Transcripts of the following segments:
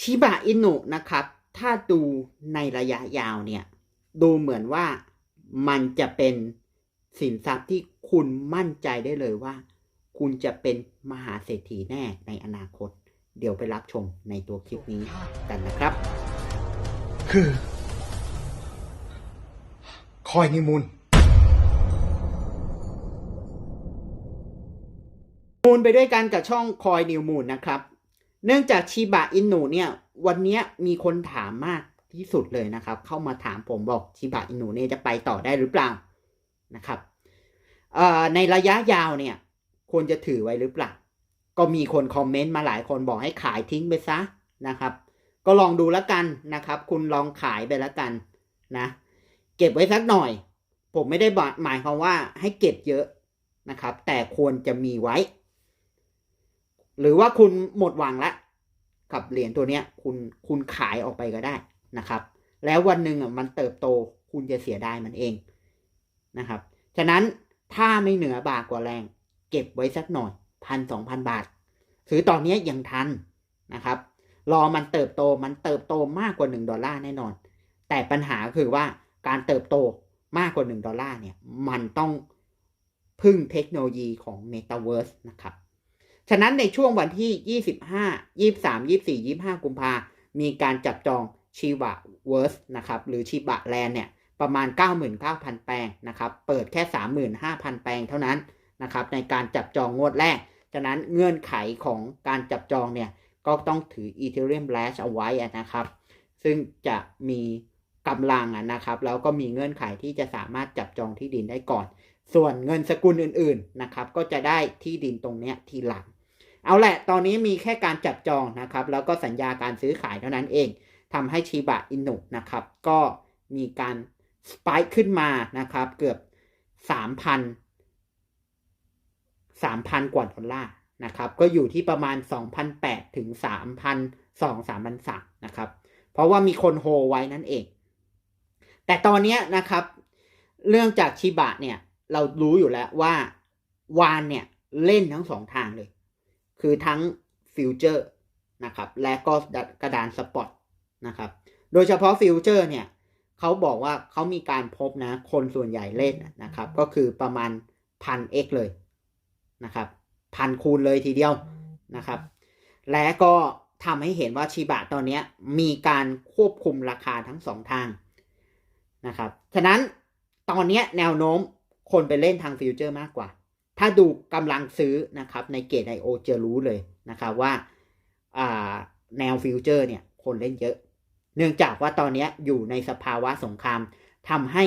ชิบะอินุนะครับ ถ้าดูในระยะยาวเนี่ย ดูเหมือนว่ามันจะเป็นสินทรัพย์ที่คุณมั่นใจได้เลยว่า คุณจะเป็นมหาเศรษฐีแน่ในอนาคต เดี๋ยวไปรับชมในตัวคลิปนี้กันนะครับ คือคอยนิมูลมูลไปด้วยกันกับช่องคอยนิวมูลนะครับ เนื่องจากชิบะอินุเนี่ย วันนี้มีคนถามมากที่สุดเลยนะครับ เข้ามาถามผมบอกชิบะอินุเนี่ยจะไปต่อได้หรือเปล่านะครับในระยะยาวเนี่ยควรจะถือไว้หรือเปล่า ก็มีคนคอมเมนต์มาหลายคนบอกให้ขายทิ้งไปซะนะครับ ก็ลองดูแล้วกันนะครับ คุณลองขายไปแล้วกันนะ เก็บไว้สักหน่อย ผมไม่ได้หมายความว่าให้เก็บเยอะนะครับ แต่ควรจะมีไว้ หรือว่าคุณหมดหวังละ กับเหรียญตัวเนี้ย คุณคุณขายออกไปก็ได้นะครับ แล้ววันหนึ่งอะมันเติบโตคุณจะเสียดายมันเองนะครับ ฉะนั้นถ้าไม่เหนือบากกว่าแรง เก็บไว้สักหน่อยพันสองพันบาทซื้อตอนนี้ยังทันนะครับ รอมันเติบโตมันเติบโตมากกว่าหนึ่งดอลลาร์แน่นอน แต่ปัญหาคือว่าการเติบโตมากกว่าหนึ่งดอลลาร์เนี่ย มันต้องพึ่งเทคโนโลยีของ Metaverse นะครับ ฉะนั้นในช่วงวันที่ 25 23 24 25 กุมภามีการจับจองชีบะเวิร์สนะครับ หรือชีบะแลนเนี่ยประมาณ 99,000 แปลงนะครับ เปิดแค่ 35,000 แปลงเท่านั้นนะครับ ในการจับจองงวดแรก ฉะนั้นเงื่อนไขของการจับจองเนี่ย ก็ต้องถือ Ethereum Dash เอาไว้นะครับ ซึ่งจะมีกำลังนะครับ แล้วก็มีเงื่อนไขที่จะสามารถจับจองที่ดินได้ก่อน ส่วนเงินสกุลอื่น ๆ นะครับ ก็จะได้ที่ดินตรงเนี้ยทีหลัง เอาแหละตอนนี้มีแค่การจับจองนะครับ แล้วก็สัญญาการซื้อขายเท่านั้นเองทำให้ชิบะอินุนะครับ ก็มีการสปายขึ้นมานะครับ เกือบ 3,000 3,000 กว่าดอลลาร์นะครับ ก็อยู่ที่ประมาณ2,008ถึง3,200 3,300นะครับ เพราะว่ามีคนโฮไว้นั่นเอง แต่ตอนนี้นะครับ เรื่องจากชิบะเนี่ย เรารู้อยู่แล้วว่าวานเนี่ย เล่นทั้งสองทางเลย คือทั้งฟิวเจอร์นะครับและก็กระดานสปอตนะครับ โดยเฉพาะฟิวเจอร์เนี่ยเขาบอกว่าเขามีการพบนะ คนส่วนใหญ่เล่นนะครับ ก็คือประมาณพัน x เลยนะครับพันคูณเลยทีเดียวนะครับ และก็ทำให้เห็นว่าชิบะตอนนี้มีการควบคุมราคาทั้งสองทางนะครับ ฉะนั้นตอนนี้แนวโน้มคนไปเล่นทางฟิวเจอร์มากกว่า ถ้าดูกำลังซื้อนะครับในเกตไอโอจะรู้เลยนะครับว่าแนวฟิวเจอร์เนี่ยคนเล่นเยอะ เนื่องจากว่าตอนนี้อยู่ในสภาวะสงครามทำให้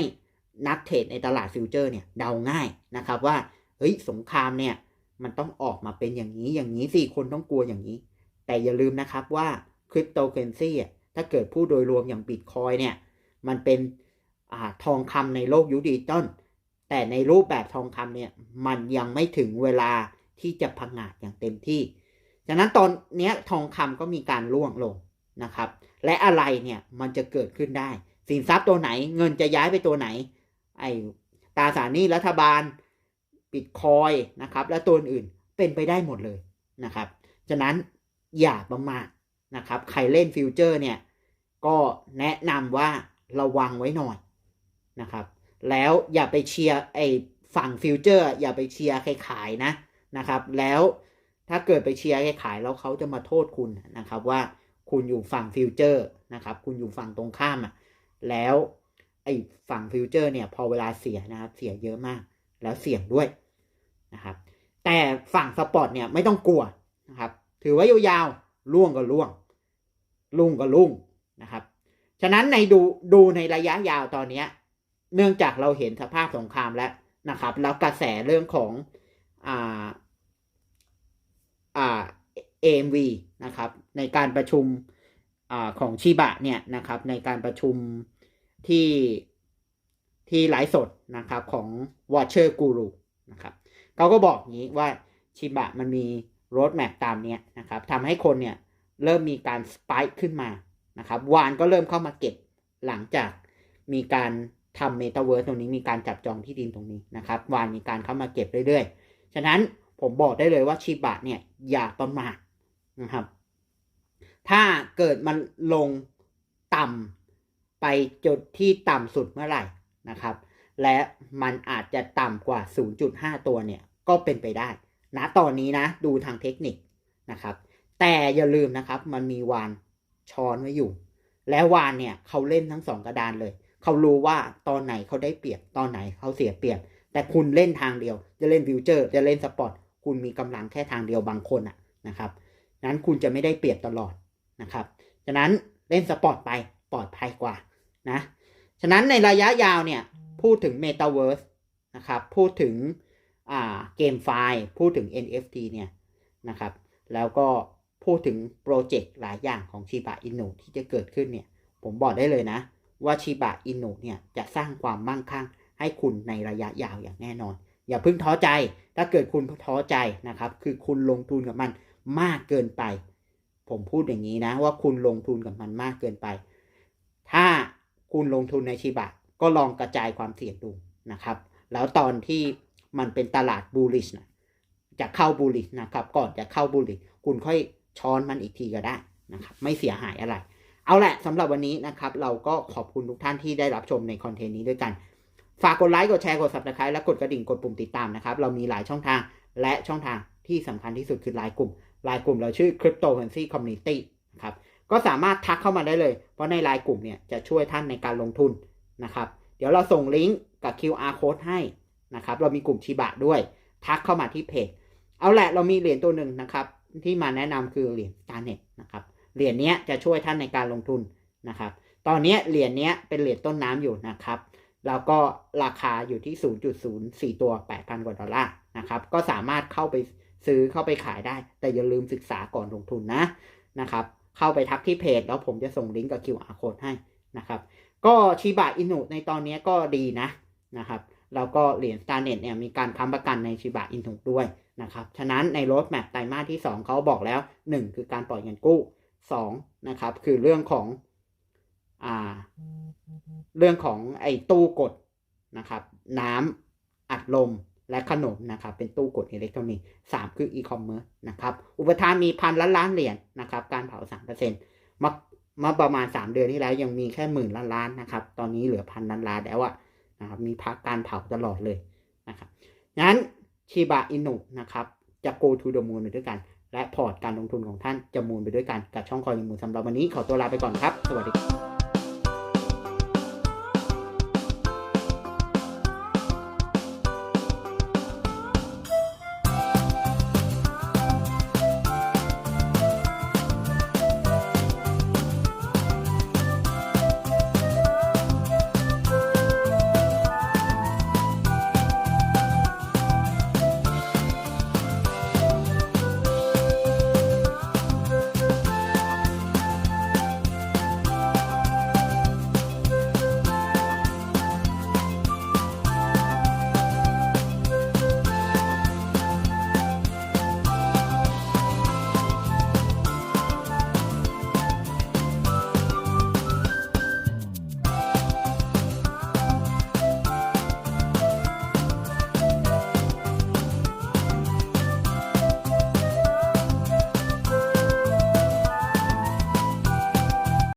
นักเทรดในตลาดฟิวเจอร์เนี่ยเดาง่ายนะครับว่าเฮ้ยสงครามเนี่ยมันต้องออกมาเป็นอย่างนี้อย่างนี้สิคนต้องกลัวอย่างนี้ แต่อย่าลืมนะครับว่าคริปโตเคอเรนซี่ถ้าเกิดผู้โดยรวมอย่างบิตคอยเนี่ยมันเป็นอทองคำในโลกยุคดิจิตอล แต่ในรูปแบบทองคำเนี่ยมันยังไม่ถึงเวลาที่จะพังงาดอย่างเต็มที่ฉะนั้นตอนนี้ทองคำก็มีการร่วงลงนะครับ และอะไรเนี่ยมันจะเกิดขึ้นได้ สินทรัพย์ตัวไหน เงินจะย้ายไปตัวไหน ไอ้ตราสารหนี้รัฐบาลบิตคอยนะครับ และตัวอื่นเป็นไปได้หมดเลยนะครับฉะนั้นอย่าประมาทนะครับ ใครเล่นฟิวเจอร์เนี่ย ก็แนะนำว่าระวังไว้หน่อยนะครับ แล้วอย่าไปเชียร์ไอฝั่งฟิวเจอร์ อย่าไปเชียร์ใครขายนะนะครับ แล้วถ้าเกิดไปเชียร์ใครขายแล้วเขาจะมาโทษคุณนะครับว่าคุณอยู่ฝั่งฟิวเจอร์นะครับ คุณอยู่ฝั่งตรงข้ามอะแล้วไอฝั่งฟิวเจอร์เนี่ยพอเวลาเสียนะครับเสียเยอะมาก แล้วเสี่ยงด้วยนะครับ แต่ฝั่งสปอร์ตเนี่ยไม่ต้องกลัวนะครับ ถือว่ายาวๆล่วงก็ล่วงลุ่งก็ลุ่งนะครับ ฉะนั้นในดูดูในระยะยาวตอนนี้ เนื่องจากเราเห็นสภาพสงครามแล้วนะครับ แล้วกระแสเรื่องของอ่าอ่า AMV นะครับ ในการประชุมอ่าของชิบะเนี่ยนะครับ ในการประชุมที่ที่ไลฟ์สดนะครับของ Watcher Guru นะครับเขาก็บอกงี้ว่าชิบะมันมีโรดแมปตามเนี้ยนะครับทำให้คนเนี่ยเริ่มมีการสปายขึ้นมานะครับ วานก็เริ่มเข้ามาเก็บหลังจากมีการ ทำเมตาเวิร์สตรงนี้มีการจับจองที่ดินตรงนี้นะครับวานมีการเข้ามาเก็บเรื่อยๆ ฉะนั้นผมบอกได้เลยว่าชิบะเนี่ยอย่าประมาทนะครับ ถ้าเกิดมันลงต่ำไปจุดที่ต่ำสุดเมื่อไหร่นะครับ และมันอาจจะต่ำกว่า 0.5 ตัวเนี่ยก็เป็นไปได้นะตอนนี้นะดูทางเทคนิคนะครับ แต่อย่าลืมนะครับมันมีวานช้อนไว้อยู่ และวานเนี่ยเขาเล่นทั้งสองกระดานเลย เขารู้ว่าตอนไหนเขาได้เปรียบตอนไหนเขาเสียเปรียบ แต่คุณเล่นทางเดียว จะเล่นฟิวเจอร์ จะเล่นสปอร์ตคุณมีกำลังแค่ทางเดียวบางคนอะนะครับนั้นคุณจะไม่ได้เปรียบตลอดนะครับฉะนั้นเล่นสปอร์ตไปปลอดภัยกว่านะฉะนั้นในระยะยาวเนี่ยพูดถึง Metaverse นะครับพูดถึงเกมไฟล์พูดถึง NFT เนี่ยนะครับแล้วก็พูดถึงโปรเจกต์หลายอย่างของชิบะอินุที่จะเกิดขึ้นเนี่ย ผมบอกได้เลยนะ ว่าชิบะอินุเนี่ยจะสร้างความมั่งคั่งให้คุณในระยะยาวอย่างแน่นอน อย่าเพิ่งท้อใจ ถ้าเกิดคุณท้อใจนะครับ คือคุณลงทุนกับมันมากเกินไป ผมพูดอย่างนี้นะว่าคุณลงทุนกับมันมากเกินไป ถ้าคุณลงทุนในชิบะ ก็ลองกระจายความเสี่ยงดูนะครับ แล้วตอนที่มันเป็นตลาดบูลิชนะจะเข้าบูลิชนะครับ ก่อนจะเข้าบูลิชคุณค่อยช้อนมันอีกทีก็ได้นะครับ ไม่เสียหายอะไร เอาแหละสำหรับวันนี้นะครับ เราก็ขอบคุณทุกท่านที่ได้รับชมในคอนเทนต์นี้ด้วยกัน ฝากกดไลค์กดแชร์กด subscribe และกดกระดิ่งกดปุ่มติดตามนะครับ เรามีหลายช่องทางและช่องทางที่สำคัญที่สุดคือไลน์กลุ่มไลน์กลุ่มเราชื่อ Cryptocurrency Community นะครับก็สามารถทักเข้ามาได้เลย เพราะในไลน์กลุ่มเนี่ยจะช่วยท่านในการลงทุนนะครับ เดี๋ยวเราส่งลิงก์กับ QR code ให้นะครับ เรามีกลุ่มชิบะด้วย ทักเข้ามาที่เพจ เอาแหละเรามีเหรียญตัวหนึ่งนะครับ ที่มาแนะนำคือเหรียญ Starnet นะครับ เหรียญนี้จะช่วยท่านในการลงทุนนะครับ ตอนนี้เหรียญนี้เป็นเหรียญต้นน้ำอยู่นะครับ แล้วก็ราคาอยู่ที่ 0.04 ตัว 8,000 กว่าดอลลาร์นะครับ ก็สามารถเข้าไปซื้อเข้าไปขายได้ แต่อย่าลืมศึกษาก่อนลงทุนนะนะครับ เข้าไปทักที่เพจ แล้วผมจะส่งลิงก์กับ QR code ให้นะครับ ก็ชิบะอินุในตอนนี้ก็ดีนะนะครับแล้วก็เหรียญ Starnet เนี่ยมีการค้ำประกันในชิบะอินุด้วยนะครับ ฉะนั้นในรถแมพไตรมาสที่ 2 เขาบอกแล้ว 1 คือการปล่อยเงินกู้ 2นะครับคือเรื่องของอ่าเรื่องของไอ้ตู้กดนะครับน้ำอัดลมและขนมนะครับเป็นตู้กดอิเล็กทรอนิกส์สามคืออีคอมเมิร์ซนะครับอุปทานมีพันล้านล้านเหรียญนะครับการเผาสามเปอร์เซ็นต์มามาประมาณสามเดือนที่แล้วยังมีแค่หมื่นล้านล้านนะครับตอนนี้เหลือพันล้านล้านแล้วอะนะครับมีพักการเผาตลอดเลยนะครับงั้นชิบะอินุนะครับจะ go to the moon ไปด้วยกัน และพอร์ตการลงทุนของท่านจะมูลไปด้วยกันกับช่องคอยมูลสำหรับวันนี้ขอตัวลาไปก่อนครับ สวัสดี